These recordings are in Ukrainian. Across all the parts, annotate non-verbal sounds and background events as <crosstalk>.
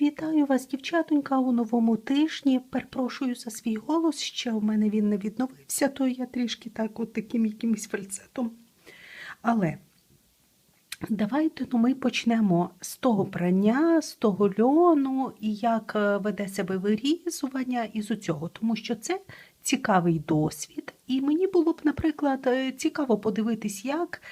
Вітаю вас, дівчатонька, у новому тижні. Перепрошую за свій голос, ще в мене він не відновився, то я трішки так от таким якимось фальцетом. Але давайте ну, ми почнемо з того прання, з того льону і як е, веде себе вирізування із цього, тому що це цікавий досвід. І мені було б, наприклад, е, цікаво подивитись, як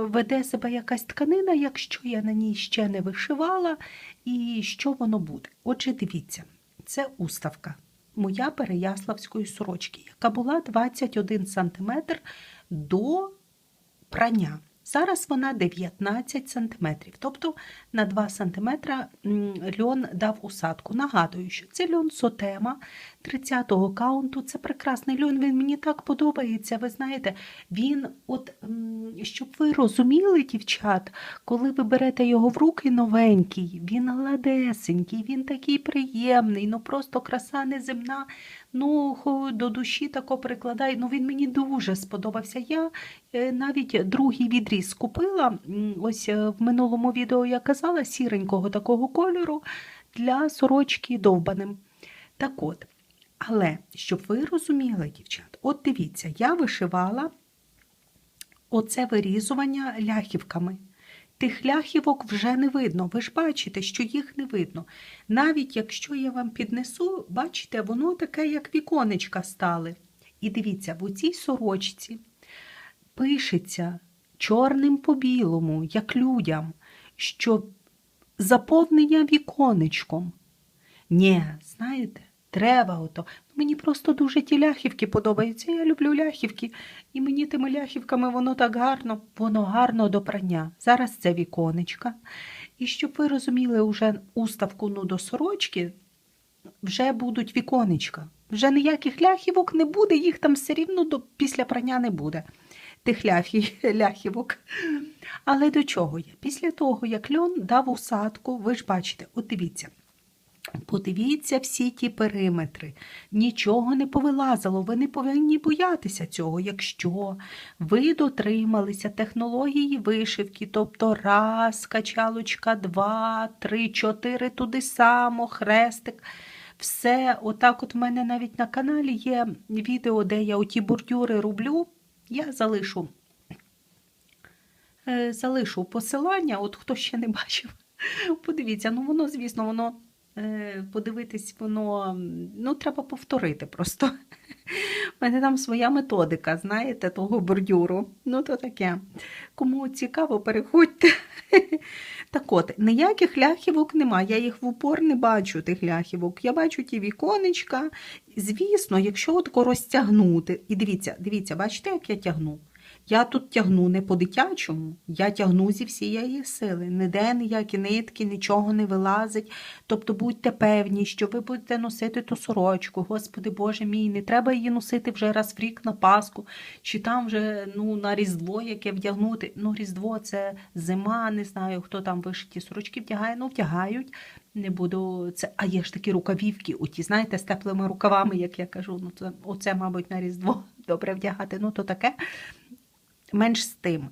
веде себе якась тканина, якщо я на ній ще не вишивала, і що воно буде. Отже, дивіться, це уставка моя переяславської сорочки, яка була 21 см до прання. Зараз вона 19 см, тобто на 2 см льон дав усадку. Нагадую, що це льон Сотема 30-го каунту. Це прекрасний льон, він мені так подобається. Ви знаєте, він, от, щоб ви розуміли, дівчат, коли ви берете його в руки новенький, він гладесенький, він такий приємний, ну просто краса неземна. Ну, до душі тако прикладай. Ну, він мені дуже сподобався. Я е, навіть другий відріз купила. Ось е, в минулому відео я казала сіренького такого кольору для сорочки довбаним. Так от, але щоб ви розуміли, дівчат, от дивіться, я вишивала оце вирізування ляхівками. Тих ляхівок вже не видно. Ви ж бачите, що їх не видно. Навіть якщо я вам піднесу, бачите, воно таке, як віконечка стали. І дивіться, в цій сорочці пишеться чорним по білому, як людям, що заповнення віконечком. Ні, знаєте, треба ото. Мені просто дуже ті ляхівки подобаються. Я люблю ляхівки. І мені тими ляхівками воно так гарно, воно гарно до прання. Зараз це віконечка. І щоб ви розуміли уже уставку ну, до сорочки, вже будуть віконечка. Вже ніяких ляхівок не буде, їх там все рівно до, після прання не буде. Тих ляхі, ляхівок. Але до чого я? Після того, як льон дав усадку, ви ж бачите, от дивіться. Подивіться всі ті периметри. Нічого не повилазило. Ви не повинні боятися цього, якщо ви дотрималися технології вишивки, тобто раз, качалочка, два, три, чотири, туди само, хрестик. Все, отак от в мене навіть на каналі є відео, де я оті бордюри роблю. Я залишу, е, залишу посилання, от хто ще не бачив. <laughs> Подивіться, ну воно, звісно, воно е, подивитись, воно ну, треба повторити просто. У мене там своя методика, знаєте, того бордюру. Ну, то таке. Кому цікаво, переходьте. <laughs> Так от, ніяких ляхівок нема. Я їх в упор не бачу, тих ляхівок. Я бачу ті віконечка. Звісно, якщо от розтягнути. І дивіться, дивіться, бачите, як я тягну? Я тут тягну не по-дитячому, я тягну зі всієї сили. Ніде ніякі нитки, нічого не вилазить. Тобто будьте певні, що ви будете носити ту сорочку. Господи Боже мій, не треба її носити вже раз в рік на Пасху, чи там вже ну, на Різдво яке вдягнути. Ну, Різдво це зима, не знаю, хто там вишиті сорочки вдягає, ну вдягають. Не буду це. А є ж такі рукавівки, оті, знаєте, з теплими рукавами, як я кажу. Ну, це, оце, мабуть, на Різдво <laughs> добре вдягати. Ну, то таке менш з тим.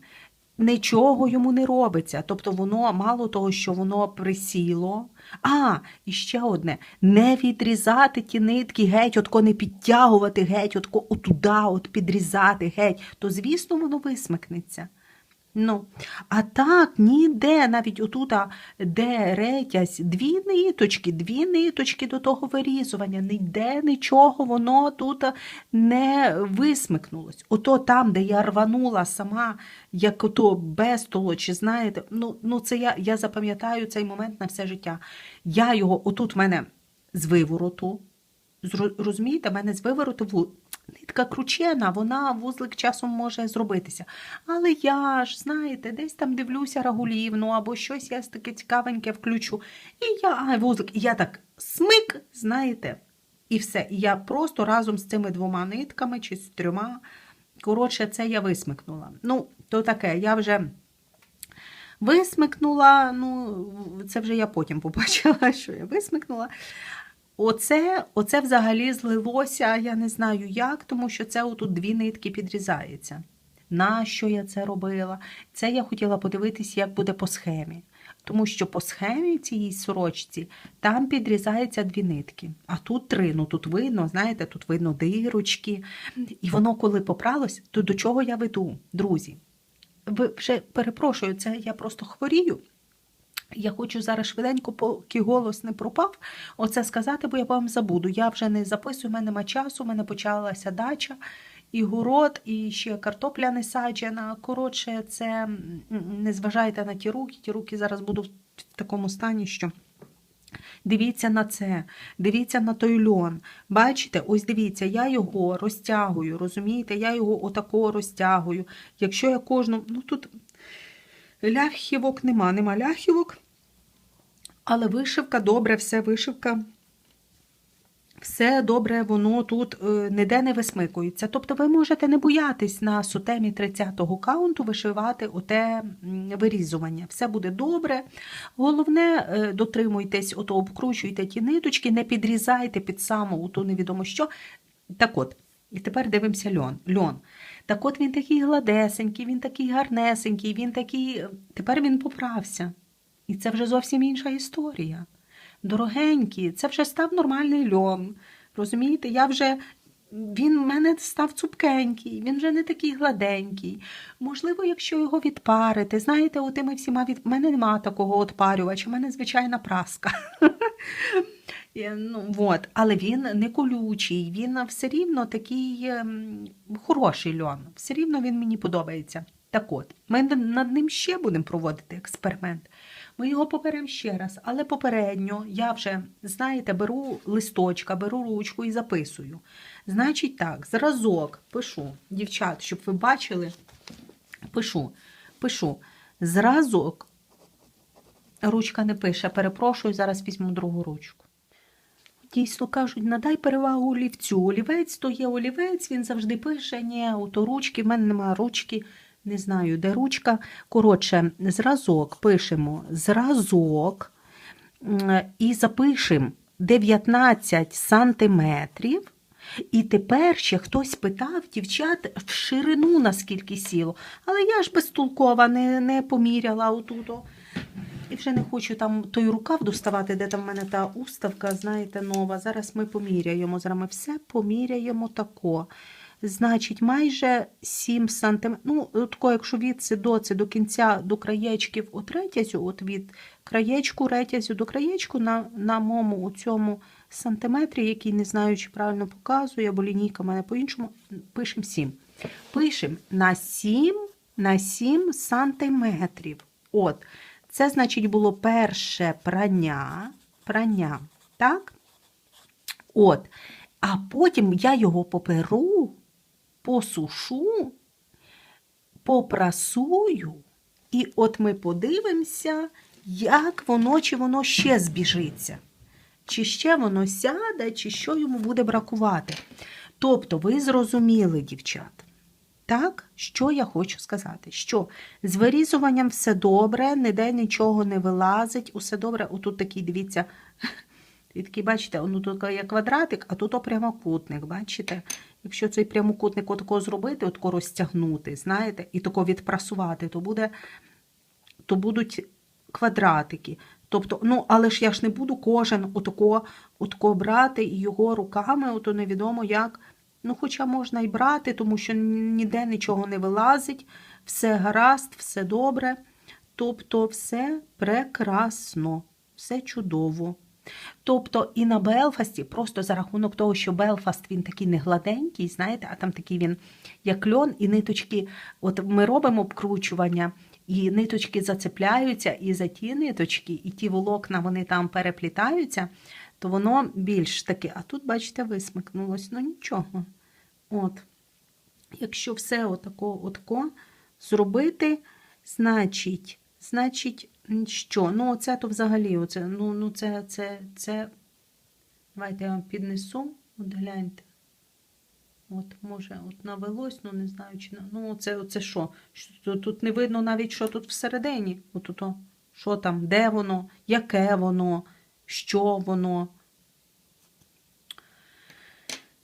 Нічого йому не робиться. Тобто воно, мало того, що воно присіло. А, і ще одне: не відрізати ті нитки геть, отко не підтягувати геть, отко отуда, от підрізати геть, то, звісно, воно висмикнеться. Ну, а так ніде, навіть отута, де ретязь, дві ниточки, дві ниточки до того вирізування, ніде нічого воно тут не висмикнулось. Ото там, де я рванула сама, як ото безтоло, чи знаєте, ну, ну це я, я запам'ятаю цей момент на все життя. Я його, отут в мене з вивороту, розумієте, в мене з вивороту нитка кручена, вона вузлик часом може зробитися. Але я ж, знаєте, десь там дивлюся Рагулівну або щось я таке цікавеньке включу. І я, ай, вузлик, я так смик, знаєте, і все. І я просто разом з цими двома нитками чи з трьома, коротше, це я висмикнула. Ну, то таке, я вже. Висмикнула, ну, це вже я потім побачила, <laughs> що я висмикнула. Оце, оце взагалі злилося, я не знаю як, тому що це отут дві нитки підрізається. Нащо я це робила? Це я хотіла подивитись, як буде по схемі. Тому що по схемі цієї сорочці там підрізається дві нитки, а тут три. Ну тут видно, знаєте, тут видно дирочки. І воно, коли попралось, то до чого я веду, друзі? Ви вже перепрошую, це я просто хворію. Я хочу зараз швиденько, поки голос не пропав, оце сказати, бо я вам забуду. Я вже не записую, в мене нема часу, у мене почалася дача, і город, і ще картопля не саджена. Коротше, це не зважайте на ті руки. Ті руки зараз будуть в такому стані, що. Дивіться на це, дивіться на той льон. Бачите, ось дивіться, я його розтягую, розумієте? Я його отако розтягую. Якщо я кожну. Ну тут ляхівок нема, нема ляхівок. Але вишивка добре, все вишивка. Все добре, воно тут е, ніде не висмикується. Тобто ви можете не боятись на сутемі 30-го каунту вишивати оте вирізування. Все буде добре. Головне, е, дотримуйтесь, ото обкручуйте ті ниточки, не підрізайте під саму ту невідомо що. Так от, і тепер дивимося льон. льон. Так от він такий гладесенький, він такий гарнесенький, він такий. Тепер він поправся. І це вже зовсім інша історія. Дорогенький, це вже став нормальний льон. Розумієте, я вже. Він в мене став цупкенький, він вже не такий гладенький. Можливо, якщо його відпарити, знаєте, отими всіма від У мене нема такого отпарювача, у мене звичайна праска. <laughs> Ну, от. Але він не колючий, він все рівно такий ем, хороший льон. Все рівно він мені подобається. Так от, ми над ним ще будемо проводити експеримент. Ми його поберемо ще раз, але попередньо я вже, знаєте, беру листочка, беру ручку і записую. Значить так, зразок пишу, дівчат, щоб ви бачили, пишу, пишу. Зразок, ручка не пише, перепрошую, зараз візьму другу ручку. Дійсно кажуть, надай перевагу олівцю. Олівець то є олівець, він завжди пише, ні, ото ручки, в мене немає ручки, не знаю, де ручка. Коротше, зразок пишемо зразок і запишемо 19 сантиметрів. І тепер ще хтось питав дівчат в ширину, наскільки сіло. Але я ж безтолкова не, не поміряла отуто. І вже не хочу там той рукав доставати, де там в мене та уставка, знаєте, нова. Зараз ми поміряємо. Зараз ми все поміряємо тако. Значить, майже 7 см. Ну, тако, якщо від це до кінця до краєчків от ретязю, от від краєчку ретязю до краєчку на, на моєму у цьому сантиметрі, який не знаю, чи правильно показує, бо лінійка в мене по-іншому, пишемо 7. Пишемо на 7 на 7 сантиметрів. От. Це, значить, було перше прання. прання, так? От. А потім я його поперу, посушу, попрасую, і от ми подивимося, як воно, чи воно ще збіжиться. Чи ще воно сяде, чи що йому буде бракувати. Тобто, ви зрозуміли, дівчат. Так, що я хочу сказати? Що з вирізуванням все добре, ніде нічого не вилазить, усе добре. Отут такий, дивіться, <laughs> і такий, бачите, ну тут є квадратик, а тут прямокутник, бачите? Якщо цей прямокутник отако зробити, отако розтягнути, знаєте, і тако відпрасувати, то буде, то будуть квадратики. Тобто, ну, але ж я ж не буду кожен отако, отако брати і його руками, ото невідомо як. Ну, хоча можна і брати, тому що ніде нічого не вилазить, все гаразд, все добре. Тобто, все прекрасно, все чудово. Тобто і на Белфасті, просто за рахунок того, що Белфаст він такий не гладенький, знаєте, а там такий він, як льон, і ниточки, от ми робимо обкручування, і ниточки зацепляються, і за ті ниточки, і ті волокна вони там переплітаються, то воно більш таке. А тут, бачите, висмикнулось. Ну нічого. От. Якщо все отако, отако зробити, значить, значить, що? Ну, оце то взагалі, оце, ну, ну це, це, це, давайте я вам піднесу, от гляньте. От, може, от навелось, ну не знаю, чи ну це, оце що? Тут не видно навіть, що тут всередині. От, ото, що там, де воно, яке воно, що воно.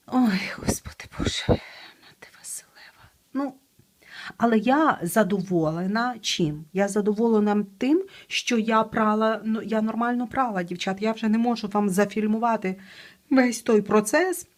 Ой, Господи Боже, Але я задоволена чим? Я задоволена тим, що я прала, ну, я нормально прала, дівчат. Я вже не можу вам зафільмувати весь той процес.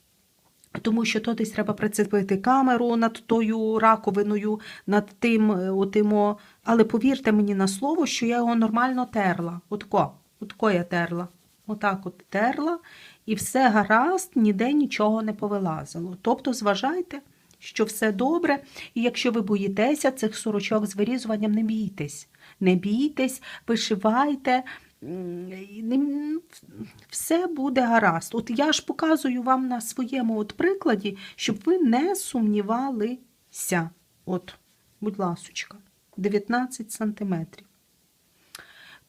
Тому що то десь треба прицепити камеру над тою раковиною, над тим, е, отим, але повірте мені на слово, що я його нормально терла. Отко, отко я терла. Отак от терла, і все гаразд, ніде нічого не повилазило. Тобто, зважайте, що все добре, і якщо ви боїтеся цих сорочок з вирізуванням, не бійтесь. Не бійтесь, вишивайте. Все буде гаразд. От я ж показую вам на своєму от прикладі, щоб ви не сумнівалися. От, будь ласочка, 19 сантиметрів.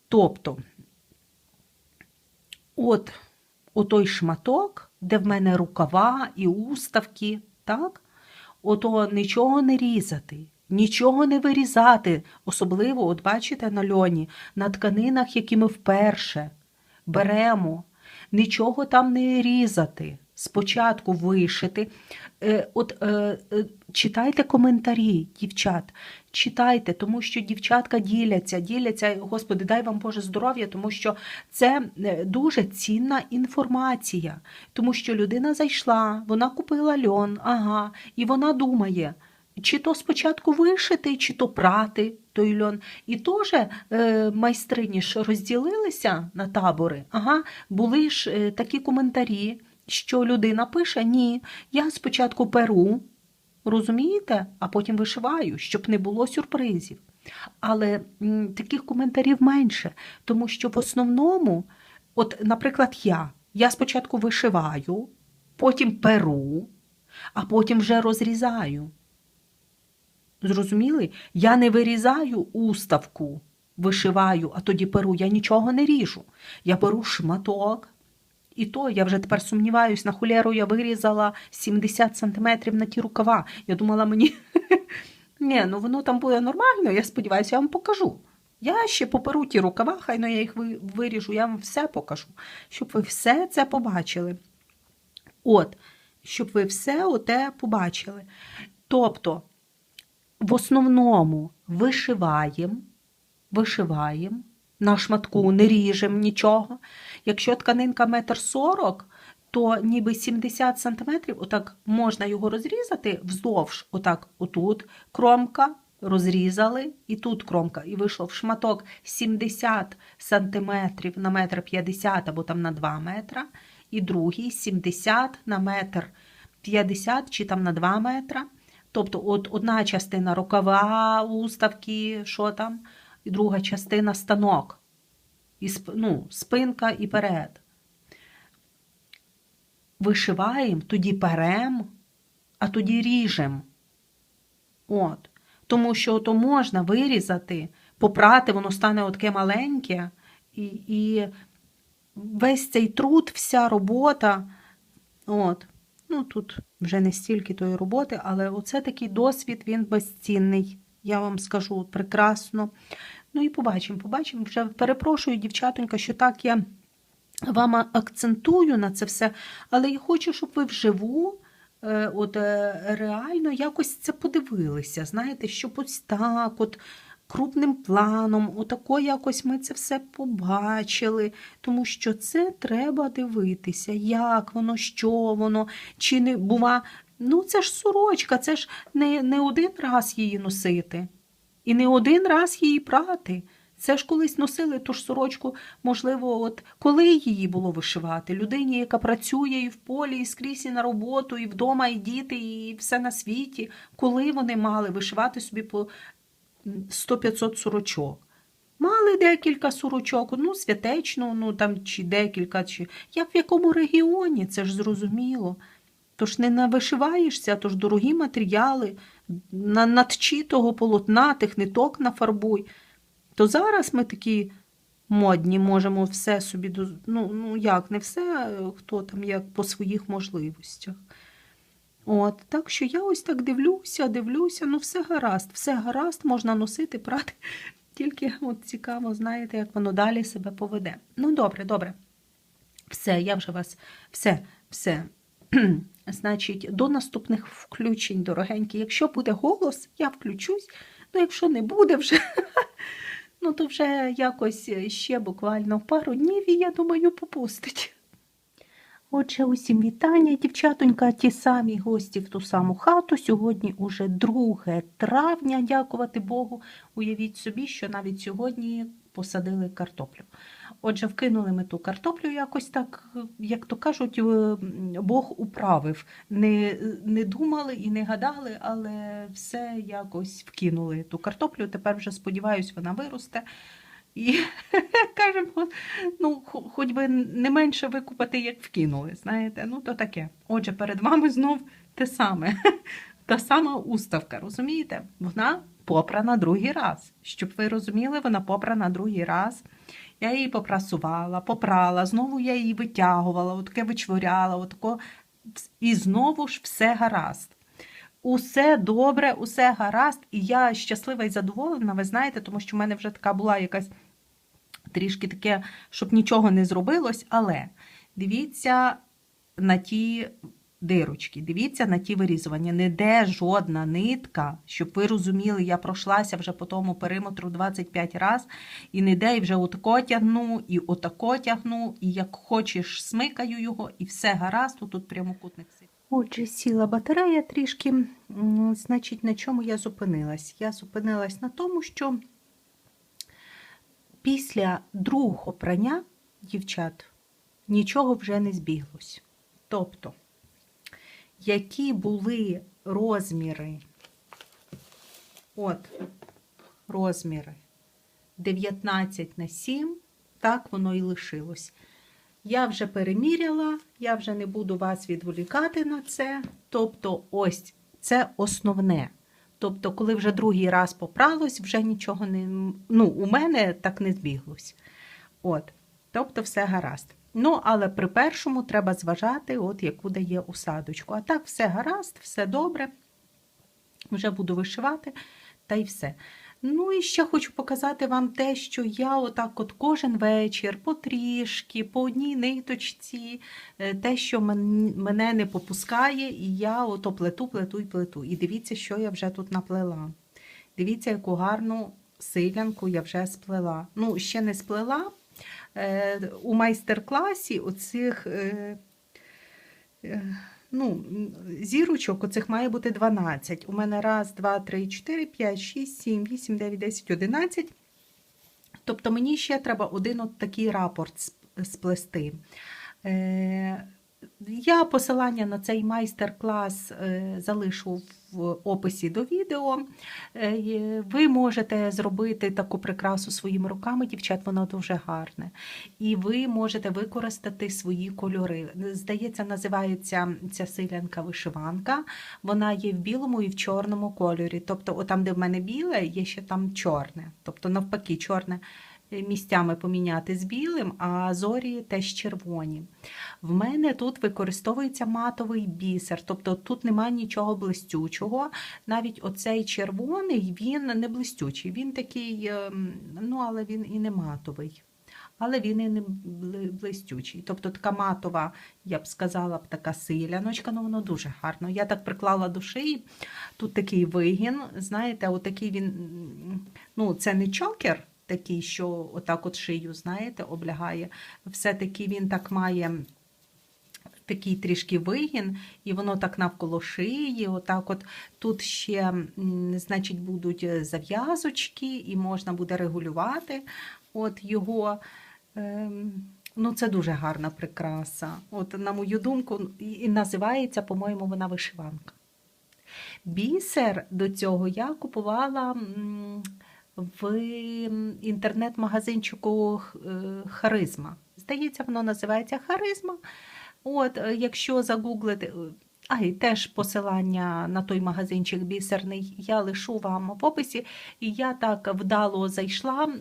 Тобто, от отой шматок, де в мене рукава і уставки, так? Ото нічого не різати, нічого не вирізати. Особливо, от бачите, на льоні, на тканинах, які ми вперше беремо, нічого там не різати. Спочатку вишити. Е, От е, е, читайте коментарі, дівчат, читайте, тому що дівчатка діляться, діляться, Господи, дай вам Боже здоров'я, тому що це дуже цінна інформація. Тому що людина зайшла, вона купила льон, ага, і вона думає, чи то спочатку вишити, чи то прати той льон. І теж майстрині ж розділилися на табори. Ага, були ж такі коментарі, що людина пише: ні, я спочатку перу, розумієте, а потім вишиваю, щоб не було сюрпризів. Але м, таких коментарів менше, тому що в основному, от, наприклад, я, я спочатку вишиваю, потім перу, а потім вже розрізаю. Зрозуміли? Я не вирізаю уставку, вишиваю, а тоді перу. Я нічого не ріжу. Я беру шматок. І то я вже тепер сумніваюсь, на холєру я вирізала 70 сантиметрів на ті рукава. Я думала, мені <laughs> ні, ну воно там буде нормально, я сподіваюся, я вам покажу. Я ще поперу ті рукава, хай ну я їх виріжу, я вам все покажу, щоб ви все це побачили. От, щоб ви все оте побачили. Тобто, в основному вишиваємо, вишиваємо, на шматку не ріжемо нічого. Якщо тканинка метр сорок, то ніби 70 сантиметрів, отак можна його розрізати вздовж, отак, отут кромка, розрізали, і тут кромка, і вийшло в шматок 70 сантиметрів на метр 50 або там на 2 метра, і другий 70 на метр 50 чи там на 2 метра. Тобто от одна частина рукава, уставки, що там, і друга частина станок. І, ну, спинка і перед. Вишиваємо, тоді перем, а тоді ріжемо. Тому що то можна вирізати, попрати, воно стане отаке маленьке, і, і весь цей труд, вся робота. От. Ну, тут вже не стільки тої роботи, але оце такий досвід, він безцінний. Я вам скажу прекрасно. Ну і побачимо, побачимо. Вже перепрошую, дівчатонька, що так я вам акцентую на це все, але я хочу, щоб ви вживу. е, От е, реально якось це подивилися. Знаєте, щоб ось так, от крупним планом, отако якось ми це все побачили, тому що це треба дивитися, як воно, що воно, чи не бува. Ну, це ж сорочка, це ж не, не один раз її носити. І не один раз її прати. Це ж колись носили ту ж сорочку, можливо, от коли її було вишивати? Людині, яка працює і в полі, і скрізь і на роботу, і вдома, і діти, і все на світі. Коли вони мали вишивати собі по 100-500 сорочок? Мали декілька сорочок, ну, святечну, ну там чи декілька, чи як в якому регіоні, це ж зрозуміло. Тож не навишиваєшся, тож дорогі матеріали, надчі того полотна, тих ниток нафарбуй. То зараз ми такі модні, можемо все собі доз- ну, ну як, не все, хто там як по своїх можливостях. От, так що я ось так дивлюся, дивлюся, ну все гаразд, все гаразд, можна носити, прати. <laughs> Тільки от цікаво, знаєте, як воно далі себе поведе. Ну, добре, добре. Все, я вже вас, все, все. <clears throat> Значить, до наступних включень, дорогенькі. Якщо буде голос, я включусь. Ну, якщо не буде вже, <laughs> ну то вже якось ще буквально пару днів, і я думаю, попустить. Отже, усім вітання, дівчатонька, ті самі гості в ту саму хату. Сьогодні уже 2 травня, дякувати Богу. Уявіть собі, що навіть сьогодні посадили картоплю. Отже, вкинули ми ту картоплю якось так, як то кажуть, е, Бог управив. Не, не думали і не гадали, але все якось вкинули ту картоплю. Тепер вже сподіваюся, вона виросте. І <laughs> кажемо, ну, хоч би не менше викупати, як вкинули. Знаєте, ну то таке. Отже, перед вами знов те саме. Та сама уставка, розумієте? Вона попрана другий раз. Щоб ви розуміли, вона попрана другий раз. Я її попрасувала, попрала, знову я її витягувала, отаке вичворяла, отако, і знову ж все гаразд. Усе добре, усе гаразд, і я щаслива і задоволена, ви знаєте, тому що в мене вже така була якась трішки таке, щоб нічого не зробилось, але дивіться на ті дирочки, дивіться на ті вирізування. Не де жодна нитка, щоб ви розуміли, я пройшлася вже по тому периметру 25 раз, і не де і вже отако тягну, і отако тягну, і як хочеш смикаю його, і все гаразд, тут прямокутник сидить. Отже, сіла батарея трішки, значить, на чому я зупинилась? Я зупинилась на тому, що після другого прання дівчат нічого вже не збіглось. Тобто, які були розміри, от розміри 19 на 7, так воно і лишилось. Я вже переміряла, я вже не буду вас відволікати на це. Тобто, ось це основне. Тобто, коли вже другий раз попралось, вже нічого не. Ну, у мене так не збіглось. От. Тобто, все гаразд. Ну, але при першому треба зважати, от яку дає усадочку. А так, все гаразд, все добре. Вже буду вишивати, та й все. Ну і ще хочу показати вам те, що я отак от кожен вечір потрішки, по одній ниточці, е, те, що мене не попускає, і я ото плету, плету і плету. І дивіться, що я вже тут наплела. Dивіться, яку гарну силянку я вже сплела. Ну, ще не сплела. Е, У майстер-класі оцих е, е, ну, зірочок оцих має бути 12. У мене раз, два, три, чотири, п'ять, шість, сім, вісім, дев'ять, десять, одинадцять. Тобто мені ще треба один от такий рапорт сплести. Я посилання на цей майстер-клас е, залишу в описі до відео. Е, Ви можете зробити таку прикрасу своїми руками, дівчат, воно дуже гарне. І ви можете використати свої кольори. Здається, називається ця силянка вишиванка. Вона є в білому і в чорному кольорі. Тобто, там, де в мене біле, є ще там чорне. Тобто, навпаки, чорне місцями поміняти з білим, а зорі теж червоні. В мене тут використовується матовий бісер, тобто тут немає нічого блистючого. Навіть оцей червоний він не блистючий, він такий, ем, ну але він і не матовий. Але він і не блистючий. Тобто така матова, я б сказала, така силяночка, ну воно дуже гарно. Я так приклала до. Тут такий вигін, знаєте, отакий він, ну це не чокер, такий, що отак от шию, знаєте, облягає. Все-таки він так має такий трішки вигін, і воно так навколо шиї. Отак от тут ще, значить, будуть е, зав'язочки, і можна буде регулювати от його. Ем, Ну, це дуже гарна прикраса. От, на мою думку, і називається, по-моєму, вона вишиванка. Бісер до цього я купувала в інтернет-магазинчику е, Харизма. Здається, воно називається Харизма. От, е, якщо загуглити, е, а і теж посилання на той магазинчик бісерний, я лишу вам в описі. І я так вдало зайшла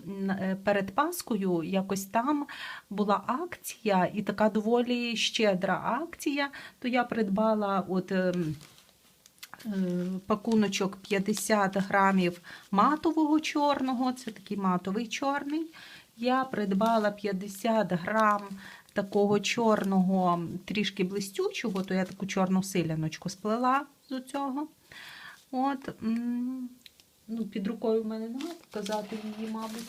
перед Паскою, якось там була акція, і така доволі щедра акція, то я придбала от. Е, пакуночок 50 грамів матового чорного, це такий матовий чорний. Я придбала 50 грам такого чорного, трішки блистючого, то я таку чорну силяночку сплела з цього. От, ну, під рукою в мене немає показати її, мабуть.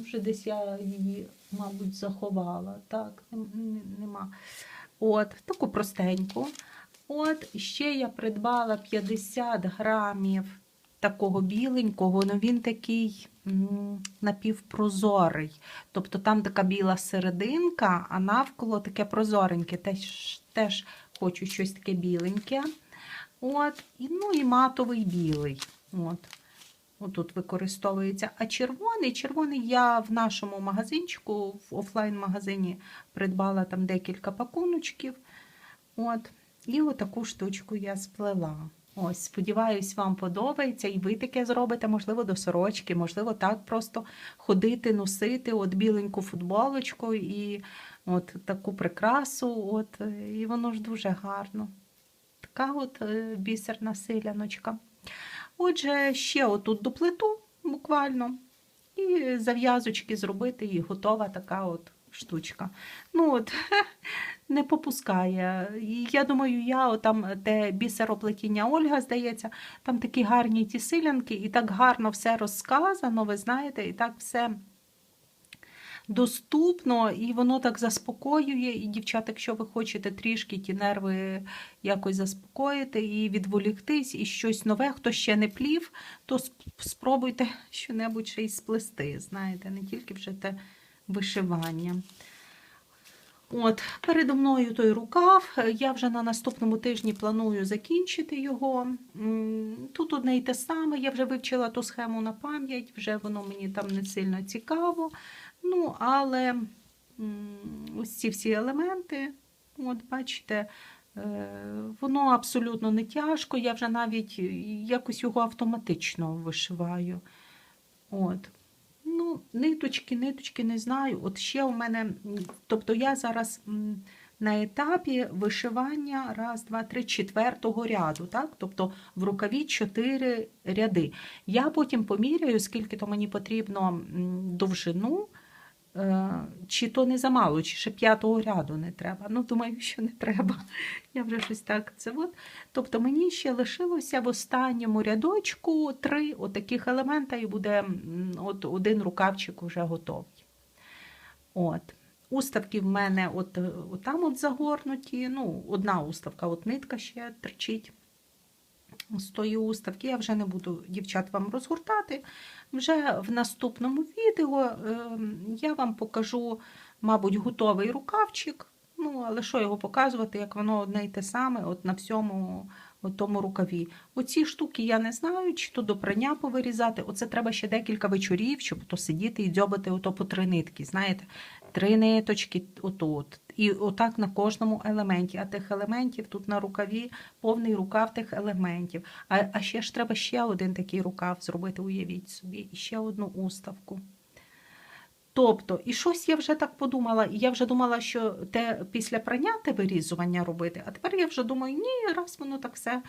Вже десь я її, мабуть, заховала. Так, нема. От, таку простеньку. От, ще я придбала 50 грамів такого біленького, але він такий напівпрозорий. Тобто там така біла серединка, а навколо таке прозореньке. Теж, теж хочу щось таке біленьке. От, і, ну і матовий білий. От. Отут використовується. А червоний, червоний я в нашому магазинчику, в офлайн-магазині придбала там декілька пакуночків. От. І отаку штучку я сплела. Ось, сподіваюсь, вам подобається, і ви таке зробите, можливо, до сорочки, можливо, так просто ходити, носити от біленьку футболочку і от таку прикрасу. От, і воно ж дуже гарно. Така от е, бісерна силяночка. Отже, ще отут доплету буквально, і зав'язочки зробити, і готова така от штучка. Ну от, <laughs> не попускає. І я думаю, я отам, де бісероплетіння Ольга, здається, там такі гарні ті силянки, і так гарно все розказано, ви знаєте, і так все доступно, і воно так заспокоює. І, дівчата, якщо ви хочете трішки ті нерви якось заспокоїти і відволіктись, і щось нове, хто ще не плів, то сп- спробуйте <laughs> щонебудь ще й сплести. Знаєте, не тільки вже те вишивання. От, передо мною той рукав. Я вже на наступному тижні планую закінчити його. Тут одне й те саме. Я вже вивчила ту схему на пам'ять, вже воно мені там не сильно цікаво. Ну, але ось ці всі елементи, от бачите, е, воно абсолютно не тяжко. Я вже навіть якось його автоматично вишиваю. От. Ниточки, ниточки не знаю. От ще у мене, тобто я зараз на етапі вишивання раз, два, три, четвертого ряду, так? Тобто в рукаві чотири ряди. Я потім поміряю, скільки то мені потрібно довжину, чи то не замало, чи ще п'ятого ряду не треба. Ну, думаю, що не треба. Я вже щось так це от. Тобто мені ще лишилося в останньому рядочку три отаких елемента, і буде от один рукавчик вже готовий. От. Уставки в мене от, е, от там от загорнуті. Ну, одна уставка, от нитка ще терчить з тої уставки. Я вже не буду дівчат вам розгортати. Вже в наступному відео е, я вам покажу, мабуть, готовий рукавчик. Ну, але що його показувати, як воно одне й те саме, от на всьому тому рукаві. Оці штуки я не знаю, чи то до прання повирізати. Оце треба ще декілька вечорів, щоб то сидіти і дзьобати ото по три нитки. Знаєте, три ниточки отут. І отак на кожному елементі. А тих елементів тут на рукаві повний рукав тих елементів. А, а ще ж треба ще один такий рукав зробити, уявіть собі, і ще одну уставку. Тобто, і щось я вже так подумала, і я вже думала, що те після прання те вирізування робити, а тепер я вже думаю, ні, раз воно так все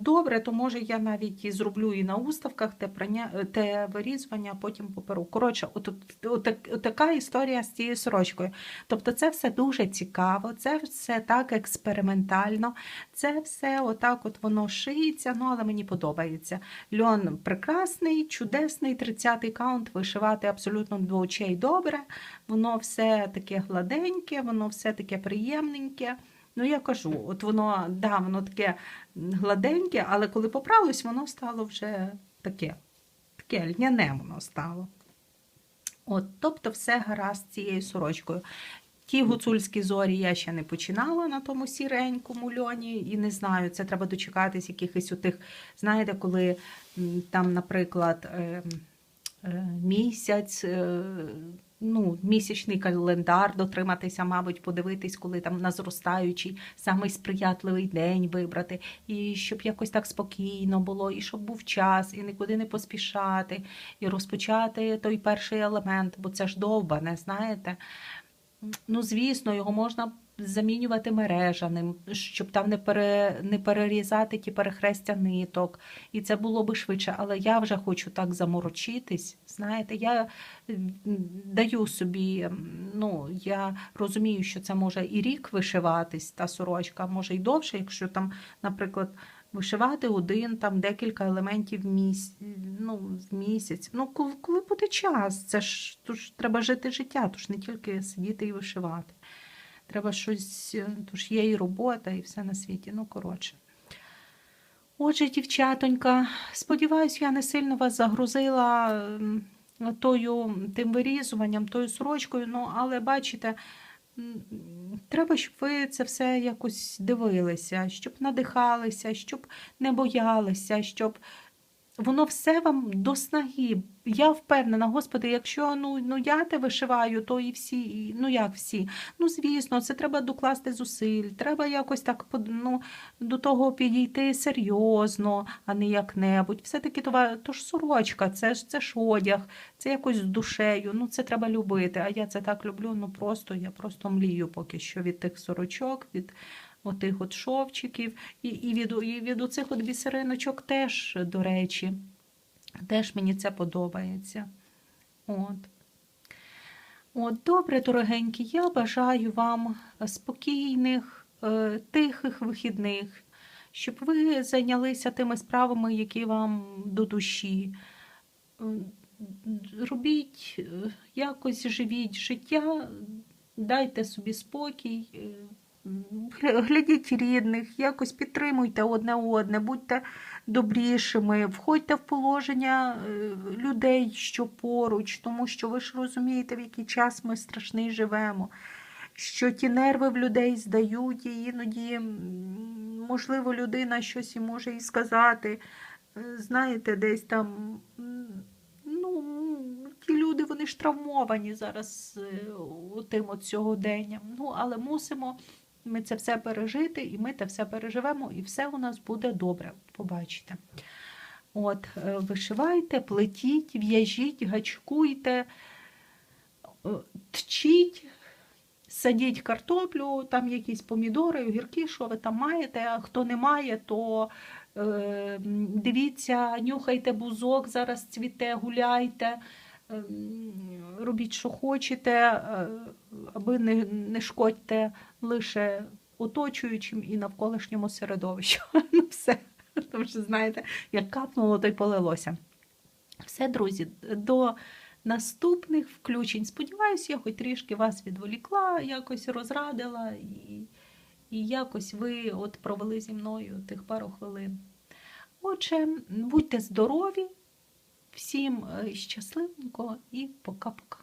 добре, то може я навіть і зроблю і на уставках те прання, е, те вирізування, потім поперу. Коротше, от, от, от, от така історія з цією сорочкою. Тобто, це все дуже цікаво, це все так експериментально, це все отак от воно шиється, ну але мені подобається. Льон прекрасний, чудесний, 30-й каунт вишивати абсолютно до очей добре. Воно все таке гладеньке, воно все таке приємненьке. Ну, я кажу, от воно, да, воно таке гладеньке, але коли поправилось, воно стало вже таке, таке льняне воно стало. От, тобто, все гаразд з цією сорочкою. Ті гуцульські зорі я ще не починала на тому сіренькому льоні, і не знаю, це треба дочекатись якихось отих, знаєте, коли там, наприклад, е, е, місяць, е, ну, місячний календар дотриматися, мабуть, подивитись, коли там на зростаючий самий сприятливий день вибрати, і щоб якось так спокійно було, і щоб був час, і нікуди не поспішати, і розпочати той перший елемент, бо це ж довба, не знаєте. Ну, звісно, його можна замінювати мережаним, щоб там не, пере, не перерізати ті перехрестя ниток. І це було би швидше. Але я вже хочу так заморочитись. Знаєте, я даю собі, ну, я розумію, що це може і рік вишиватись, та сорочка, може і довше, якщо там, наприклад, вишивати один, там декілька елементів в міс... ну, в місяць. Ну, коли, буде час, це ж, ж треба жити життя, то ж не тільки сидіти і вишивати. Треба щось, е, то ж є і робота, і все на світі. Ну, коротше. Отже, дівчатонька, сподіваюсь, я не сильно вас загрузила тою, тим вирізуванням, тою сорочкою, ну, але бачите, треба, щоб ви це все якось дивилися, щоб надихалися, щоб не боялися, щоб воно все вам до снаги. Я впевнена, Господи, якщо ну, ну я те вишиваю, то і всі, і- ну як всі. Ну, звісно, це треба докласти зусиль, треба якось так ну, до того підійти серйозно, а не як-небудь. Все-таки то, то ж сорочка, це ж це ж одяг, це якось з душею. Ну, це треба любити. А я це так люблю. Ну просто я просто млію поки що від тих сорочок, від отих от шовчиків, і, і від, і від оцих от бісериночок теж, до речі. Теж мені це подобається. От. От, добре, дорогенькі, я бажаю вам спокійних, е, тихих вихідних, щоб ви зайнялися тими справами, які вам до душі. Е, Робіть, е, якось живіть життя, дайте собі спокій, глядіть рідних, якось підтримуйте одне одне, будьте добрішими, входьте в положення е, людей, що поруч, тому що ви ж розумієте, в який час ми страшний живемо. Що ті нерви в людей здають, і іноді, можливо, людина щось і може і сказати. Е, Знаєте, десь там. Ну, ті люди вони ж травмовані зараз е, тим от сьогоденням. Ну, але мусимо ми це все пережити, і ми це все переживемо, і все у нас буде добре. Побачите. От, е, вишивайте, плетіть, в'яжіть, гачкуйте, е, тчіть, садіть картоплю, там якісь помідори, огірки, що ви там маєте. А хто не має, то е, дивіться, нюхайте бузок, зараз цвіте, гуляйте. Ем, Робіть, що хочете, е, аби не, не шкодьте лише оточуючим і навколишньому середовищу. <laughs> Ну все, тому що знаєте, як капнуло, то й полилося. Все, друзі, до наступних включень. Сподіваюсь, я хоч трішки вас відволікла, якось розрадила, і, і якось ви от провели зі мною тих пару хвилин. Отже, будьте здорові, всім е, щасливенько і пока-пока.